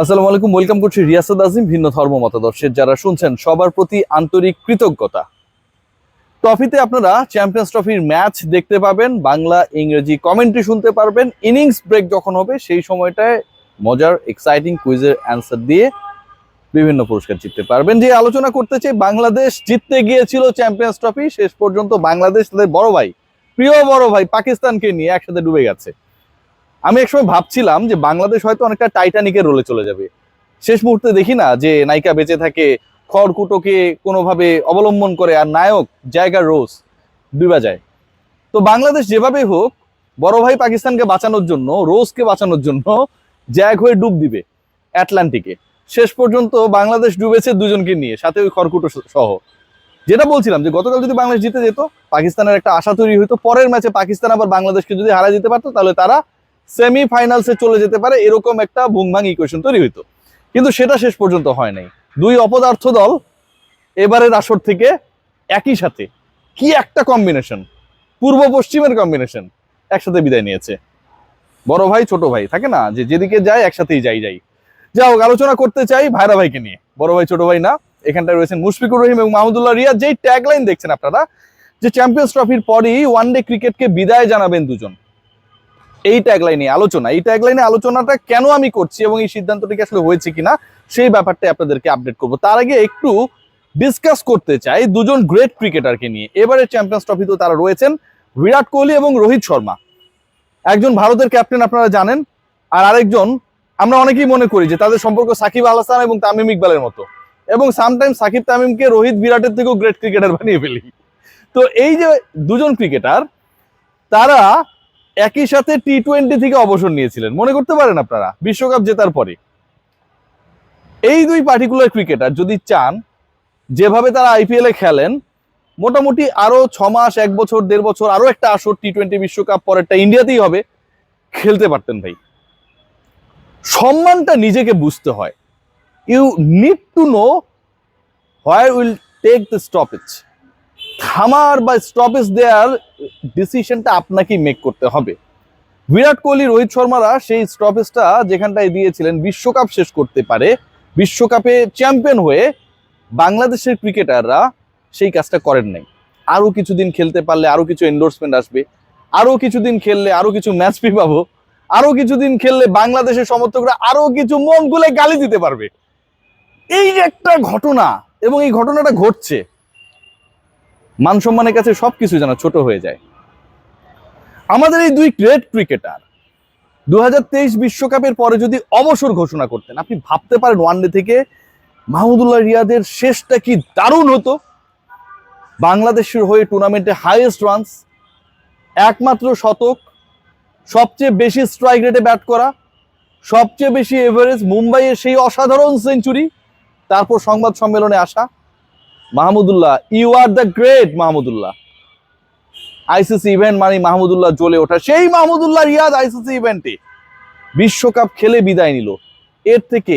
আসসালামু আলাইকুম ওয়েলকাম করছি রিয়াসাদ আজিম, ভিন্ন ধর্ম মতাদর্শের। যারা শুনছেন, সবার প্রতি আন্তরিক কৃতজ্ঞতা। ট্রফিতে আপনারা চ্যাম্পিয়ন্স ট্রফির ম্যাচ দেখতে পাবেন, বাংলা ইংরেজি কমেন্ট্রি শুনতে পারবেন ইনিংস ব্রেক যখন হবে, সেই সময়টায় মজার এক্সাইটিং কুইজের অ্যান্সার দিয়ে বিভিন্ন পুরস্কার জিততে পারবেন। যে আলোচনা করতে চাই, বাংলাদেশ জিততে গিয়েছিল চ্যাম্পিয়ন্স ট্রফি শেষ পর্যন্ত বাংলাদেশ বড় ভাই, প্রিয় বড় ভাই পাকিস্তানকে নিয়ে একসাথে ডুবে গেছে। আমি একসময় ভাবছিলাম যে বাংলাদেশ হয়তো অনেকটা টাইটানিকের রোলে চলে যাবে। শেষ মুহূর্তে দেখি না যে নায়িকা বেঁচে থাকে, খড়কুটোকে কোনোভাবে অবলম্বন করে আর নায়ক জায়গা রোজ ডুবা যায়। তো বাংলাদেশ যেভাবে হোক, বড় ভাই পাকিস্তানকে বাঁচানোর জন্য রোজকে বাঁচানোর জন্য জ্যাগ হয়ে ডুব দিবে অ্যাটলান্টিকে শেষ পর্যন্ত বাংলাদেশ ডুবেছে দুজনকে নিয়ে, সাথে ওই খড়কুটো সহ। যেটা বলছিলাম যে গতকাল যদি বাংলাদেশ জিতে যেত, পাকিস্তানের একটা আশা তৈরি হতো পরের ম্যাচে পাকিস্তান আবার বাংলাদেশকে যদি হারা যেতে পারতো, তাহলে তারা সেমি ফাইনালসে চলে যেতে পারে, এরকম একটা ভুংভাং ইকুয়েশন তৈরি হইতো। কিন্তু সেটা শেষ পর্যন্ত হয় নাই। দুই অপদার্থ দল এবারের আসর থেকে একই সাথে কি একটা কম্বিনেশন পূর্ব পশ্চিমের কম্বিনেশন একসাথে বিদায় নিয়েছে। বড় ভাই, ছোট ভাই, থাকে না? যে যেদিকে যায় একসাথেই যাই যাই। যা হোক, আলোচনা করতে চাই ভাইরা ভাইকে নিয়ে। বড় ভাই, ছোট ভাই না, এখানটায় রয়েছেন মুশফিকুর রহিম এবং মাহমুদুল্লাহ রিয়াদ যেই ট্যাগলাইন দেখছেন আপনারা, যে চ্যাম্পিয়ন্স ট্রফির পরই ওয়ান ডে ক্রিকেটকে বিদায় জানাবেন দুজন। এই ট্যাগলাইনে আলোচনা, এই ট্যাগলাইনে আলোচনাটা কেন আমি করছি এবং এই সিদ্ধান্তটি আসলে হয়েছে কিনা, সেই ব্যাপারটা আপনাদেরকে আপডেট করব। তার আগে একটু ডিসকাস করতে চাই দুজন গ্রেট ক্রিকেটারকে নিয়ে। এবারে চ্যাম্পিয়ন্স ট্রফিতে তারা রয়েছেন বিরাট কোহলি এবং রোহিত শর্মা। একজন ভারতের ক্যাপ্টেন আপনারা জানেন, আর আরেকজন আমরা অনেকেই মনে করি যে তাদের সম্পর্ক সাকিব আল হাসান এবং তামিম ইকবালের মতো। এবং সামটাইম সাকিব তামিমকে রোহিত বিরাটের থেকেও গ্রেট ক্রিকেটার বানিয়ে ফেলি। তো এই যে দুজন ক্রিকেটার তারা একই সাথে টি টোয়েন্টি থেকে অবসর নিয়েছিলেন। মনে করতে পারেন আপনারা, বিশ্বকাপ জেতার পরে। এই দুই পার্টিকুলার ক্রিকেটার যদি চান, যেভাবে তারা আইপিএল খেলেন, মোটামুটি আরও ছ মাস, এক বছর, দেড় বছর, আরও একটা আসর টি টোয়েন্টি বিশ্বকাপ পরেরটা ইন্ডিয়াতেই হবে, খেলতে পারতেন ভাই। সম্মানটা নিজেকে বুঝতে হয়। You need to know where will take the stoppage থামার বা স্টপেজ দেওয়ার ডিসিশনটা আপনাকেই মেক করতে হবে। বিরাট কোহলি রোহিত শর্মারা সেই স্টপেজটা যেখানটায় দিয়েছিলেন বিশ্বকাপ শেষ করতে পারে, বিশ্বকাপে চ্যাম্পিয়ন হয়ে বাংলাদেশের ক্রিকেটাররা সেই কাজটা করেন নাই। আরও কিছুদিন খেলতে পারলে আরও কিছু এন্ডোর্সমেন্ট আসবে, আরও কিছুদিন খেললে আরও কিছু ম্যাচ ফি পাবো, আরও কিছুদিন খেললে বাংলাদেশের সমর্থকরা আরও কিছু মন গুলে গালি দিতে পারবে। এই একটা ঘটনা এবং এই ঘটনাটা ঘটছে। মান সম্মানের কাছে সবকিছু যেন ছোট হয়ে যায়। আমাদের এই দুই গ্রেট ক্রিকেটার দু বিশ্বকাপের পরে যদি অবসর ঘোষণা করতেন, আপনি ভাবতে পারেন ওয়ানডে থেকে মাহমুদুল্লাহ রিয়াদের শেষটা কি দারুণ হতো? বাংলাদেশের হয়ে টুর্নামেন্টে হাইয়েস্ট রানস একমাত্র শতক, সবচেয়ে বেশি স্ট্রাইক রেটে ব্যাট করা, সবচেয়ে বেশি এভারেজ মুম্বাইয়ের সেই অসাধারণ সেঞ্চুরি তারপর সংবাদ সম্মেলনে আসা Mahmudullah you are the great Mahmudullah. ICC event মানে মাহমুদুল্লাহ জ্বলে ওঠা। সেই মাহমুদুল্লাহ রিয়াদ আইসিসি ইভেন্টে বিশ্বকাপ খেলে বিদায় নিল। এর থেকে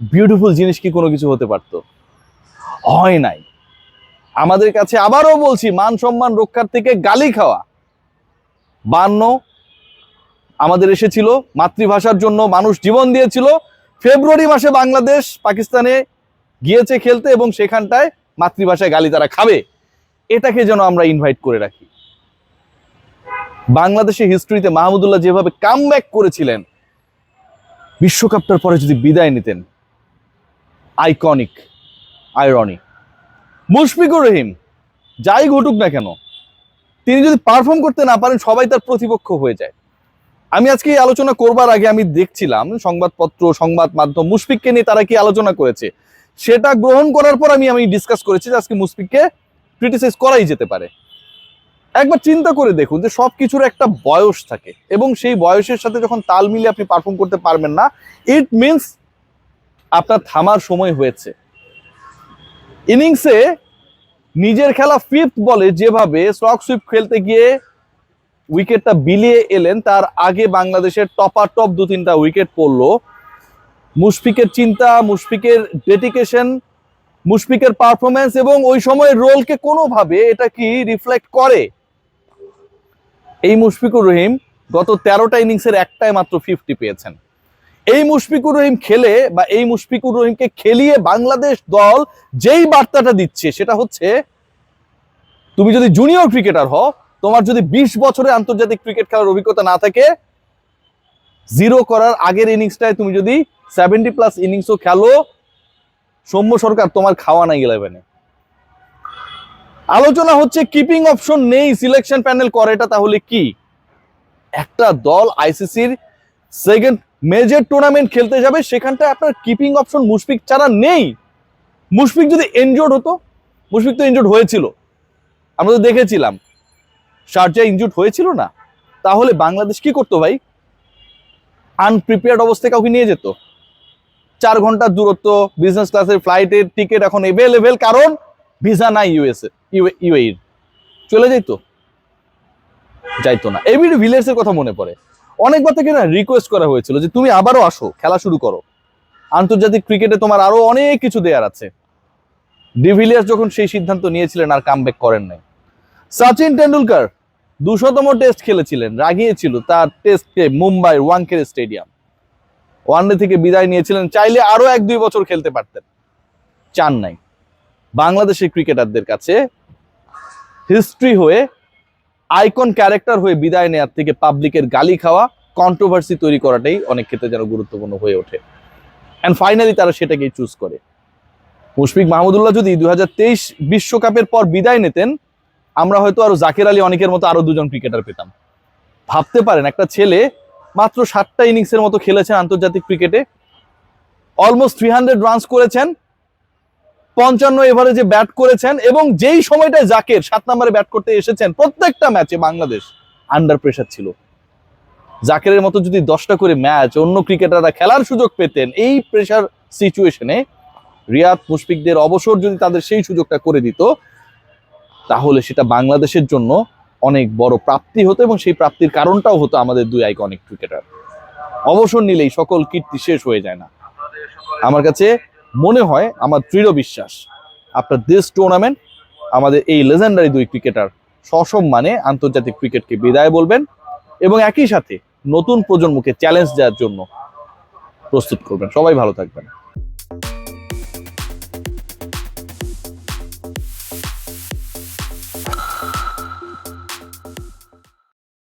বিউটিফুল জিনিস কি কোনো কিছু হতে পারত? হয় নাই। আমাদের কাছে আবারও বলছি, মান সম্মান রক্ষার থেকে গালি খাওয়া। বান্ন, আমাদের এসেছিল মাতৃভাষার জন্য মানুষ জীবন দিয়েছিল। ফেব্রুয়ারি মাসে বাংলাদেশ পাকিস্তানে গিয়েছে খেলতে এবং সেখানটায় মাতৃভাষায় গালি তারা খাবে। এটাকে যেন আমরা ইনভাইট করে রাখি। বাংলাদেশের হিস্ট্রিতে মাহমুদুল্লাহ যেভাবে কাম করেছিলেন, বিশ্বকাপটার পরে যদি বিদায় নিতেন আইকনিক আইরনি মুশফিকুর রহিম, যাই ঘটুক না কেন, তিনি যদি পারফর্ম করতে না পারেন, সবাই তার প্রতিপক্ষ হয়ে যায়। আমি আজকে এই আলোচনা করবার আগে আমি দেখছিলাম, সংবাদপত্র, সংবাদ মাধ্যম, মুশফিককে নিয়ে তারা কি আলোচনা করেছে? সেটা গ্রহণ করার পর আমি আমি ডিসকাস করেছি যে আজকে মুশফিককে ক্রিটিসাইজ করাই যেতে পারে। একবার চিন্তা করে দেখুন যে সব কিছুর একটা বয়স থাকে এবং সেই বয়সের সাথে যখন তাল মিলিয়ে আপনি পারফর্ম করতে পারবেন না ইট মিনস আপনার থামার সময় হয়েছে। ইনিংসে নিজের খেলা ফিফথ বলে যেভাবে স্টক সুইপ খেলতে গিয়ে উইকেটটা বিলিয়ে এলেন, তার আগে বাংলাদেশের টপার টপ দু তিনটা উইকেট পড়ল। মুশফিকের চিন্তা, মুশফিকের ডেডিকেশন মুশফিকের পারফরমেন্স এবং ওই সময়ের রোলকে কোনোভাবে এটা কি রিফ্লেক্ট করে? এই মুশফিকুর রহিম গত তেরোটা ইনিংসের একটাই মাত্র ফিফটি পেয়েছেন। এই মুশফিকুর রহিম খেলে বা এই মুশফিকুর রহিমকে খেলিয়ে বাংলাদেশ দল যেই বার্তাটা দিচ্ছে সেটা হচ্ছে, তুমি যদি জুনিয়র ক্রিকেটার হও, তোমার যদি বিশ বছরের আন্তর্জাতিক ক্রিকেট খেলার অভিজ্ঞতা না থাকে জিরো করার আগের ইনিংসটায় তুমি যদি সেভেন্টি প্লাস ইনিংসও খেলো। সৌম্য সরকার তোমার খাওয়া নাই ইলেভেনে আলোচনা হচ্ছে কিপিং অপশন নেই সিলেকশন প্যানেল করে, এটা তাহলে কি? একটা দল আইসিসির সেকেন্ড মেজর টুর্নামেন্ট খেলতে যাবে, সেখানটায় আপনার কিপিং অপশন মুশফিক ছাড়া নেই। মুশফিক যদি এনজোর্ড হতো, মুশফিক তো ইনজোর্ড হয়েছিল। আমরা তো দেখেছিলাম। শারজা ইনজুর্ড হয়েছিল না। তাহলে বাংলাদেশ কি করতো ভাই? আনপ্রিপেয়ার্ড অবস্থায় কাউকে নিয়ে যেত। চার ঘণ্টার দূরত্ব বিজনেস ক্লাসের ফ্লাইটের টিকিট এখন এভেলেবেল কারণ ভিসা নাই ইউএসএ ইউএইর চলে যাইতো যাইতো না। এবিডি ভিলিয়ার্স এর কথা মনে পড়ে। অনেকবার থেকে না রিকোয়েস্ট করা হয়েছিল যে তুমি আবারও আসো, খেলা শুরু করো। আন্তর্জাতিক ক্রিকেটে তোমার আরও অনেক কিছু দেয়ার আছে। ডিভিলিয়ার্স যখন সেই সিদ্ধান্ত নিয়েছিলেন, আর কামব্যাক করেন নাই। সচিন টেন্ডুলকার দুশতম টেস্ট খেলেছিলেন রাগিয়েছিল তার টেস্টকে Mumbai Wankhede stadium one day থেকে বিদায় নিয়েছিলেন, চাইলে আরও এক দুই বছর খেলতে পারতেন। চান নাই। বাংলাদেশের ক্রিকেটারদের কাছে হিস্ট্রি হয়ে আইকন ক্যারেক্টার হয়ে বিদায় নেওয়ার থেকে পাবলিকের গালি খাওয়া কন্ট্রোভার্সি তৈরি করাটাই অনেক ক্ষেত্রে যেন গুরুত্বপূর্ণ হয়ে ওঠে। অ্যান্ড ফাইনালি তারা সেটাকেই চুজ করে। মুশফিক মাহমুদুল্লাহ যদি দুই বিশ্বকাপের পর বিদায় নিতেন, আমরা হয়তো আরও জাকের আলী অনেকের মতো আরও দুজন ক্রিকেটার পেতাম। ভাবতে পারেন, একটা ছেলে মাত্র সাতটা ইনিংসের মতো খেলেছেন আন্তর্জাতিক ক্রিকেটে। অলমোস্ট থ্রি হান্ড্রেড রানস করেছেন। পঞ্চান্ন এভারেজে ব্যাট করেছেন এবং যেই সময়টায় জাকের সাত নম্বরে ব্যাট করতে এসেছেন, প্রত্যেকটা ম্যাচে বাংলাদেশ আন্ডার প্রেসার ছিল। জাকেরের মতো যদি দশটা করে ম্যাচ অন্য ক্রিকেটাররা খেলার সুযোগ পেতেন, এই প্রেশার সিচুয়েশনে রিয়াদ মুশফিকদের অবসর যদি তাদের সেই সুযোগটা করে দিত, তাহলে সেটা বাংলাদেশের জন্য অনেক বড় প্রাপ্তি হতো এবং সেই প্রাপ্তির কারণটাও হতো আমাদের দুই আইকনিক ক্রিকেটার অবসর নিলেই সকল কীর্তি শেষ হয়ে যায় না। আমার কাছে মনে হয় আমার দৃঢ় বিশ্বাস আপনার দেশ টুর্নামেন্ট আমাদের এই লেজেন্ডারি দুই ক্রিকেটার সসম্মানে আন্তর্জাতিক ক্রিকেটকে বিদায় বলবেন এবং একই সাথে নতুন প্রজন্মকে চ্যালেঞ্জ দেওয়ার জন্য প্রস্তুত করবেন। সবাই ভালো থাকবেন।